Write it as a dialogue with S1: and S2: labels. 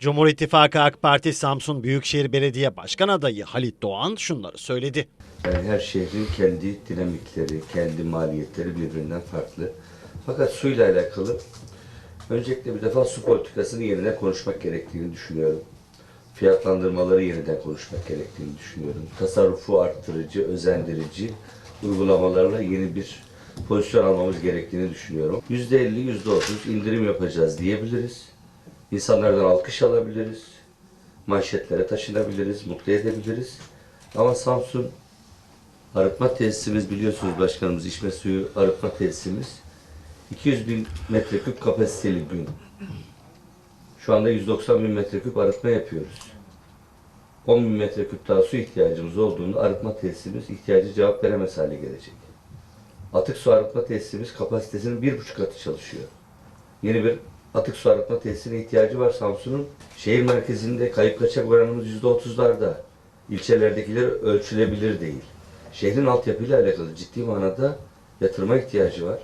S1: Cumhur İttifakı AK Parti Samsun Büyükşehir Belediye Başkan Adayı Halit Doğan şunları söyledi.
S2: Yani her şehrin kendi dinamikleri, kendi maliyetleri birbirinden farklı. Fakat suyla alakalı öncelikle bir defa su politikasını yeniden konuşmak gerektiğini düşünüyorum. Fiyatlandırmaları yeniden konuşmak gerektiğini düşünüyorum. Tasarrufu arttırıcı, özendirici uygulamalarla yeni bir pozisyon almamız gerektiğini düşünüyorum. %50, %30 indirim yapacağız diyebiliriz. İnsanlardan alkış alabiliriz. Manşetlere taşınabiliriz, mutlu edebiliriz. Ama Samsun Arıtma tesisimiz biliyorsunuz başkanımız içme suyu arıtma tesisimiz 200 bin metreküp kapasiteli gün. Şu anda 190 bin metreküp arıtma yapıyoruz. 10 bin metreküp daha su ihtiyacımız olduğunda arıtma tesisimiz ihtiyacı cevap veremez hale gelecek. Atık su arıtma tesisimiz kapasitesinin bir buçuk katı çalışıyor. Yeni bir atık su arıtma tesisine ihtiyacı var Samsun'un. Şehir merkezinde kayıp kaçak oranımız yüzde otuzlarda. İlçelerdekiler ölçülebilir değil. Şehrin altyapıyla alakalı ciddi manada yatırıma ihtiyacı var.